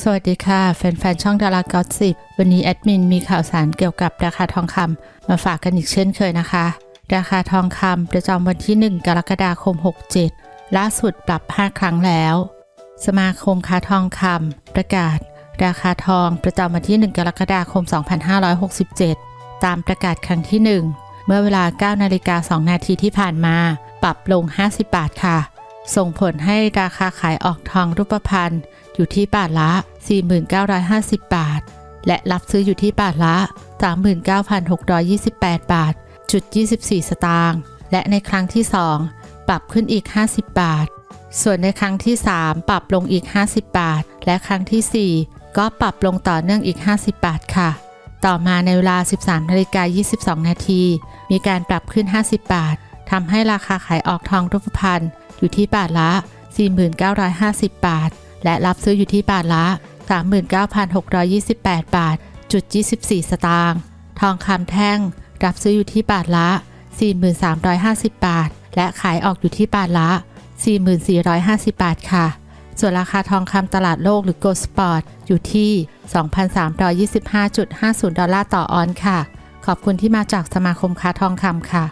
สวัสดีค่ะ แฟนๆ ช่องดารากอสิบวันนี้แอดมินมีข่าวสารเกี่ยวกับราคาทองคำมาฝากกันอีกเช่นเคยนะคะ ราคาทองคำประจำวันที่ 1 กรกฎาคม 67 ล่าสุดปรับ 5 ครั้งแล้ว สมาคมค้าทองคำประกาศ ราคาทองประจำวันที่ 1 กรกฎาคม 2567 ตามประกาศครั้งที่ 1 เมื่อเวลา 9 นาฬิกา 2 นาทีที่ผ่านมา ปรับลง 50 บาทค่ะ ส่งผลให้ราคาขายออกทองรูปพรรณอยู่ที่บาทละ 4950 บาท และรับซื้ออยู่ที่บาทละ 39,628 บาท จุด 24 สตางค์ และในครั้งที่ 2 ปรับขึ้นอีก 50 บาท ส่วนในครั้งที่ 3 ปรับลงอีก 50 บาท และครั้งทีสี่4 ก็ปรับลงต่อเนื่องอีก 50 บาทค่ะ ต่อมาในเวลา 13นาฬิกา22 นาที มีการปรับขึ้น 50 บาท ทำให้ราคาขายออกทองรูปพรรณอยู่ที่บาทละ 4950 บาท และรับซื้ออยู่ที่บาทละ 39,628 บาทจุด24 สตางค์ ทองคำแท่ง รับซื้ออยู่ที่บาทละ 4350 บาท และขายออกอยู่ที่บาทละ 4450 บาทค่ะ ส่วนราคาทองคำตลาดโลกหรือ Gold Spot อยู่ที่ 2,325.50 ดอลลาร์ต่อออนซ์ค่ะ ขอบคุณที่มาจากสมาคมค้าทองคำค่ะ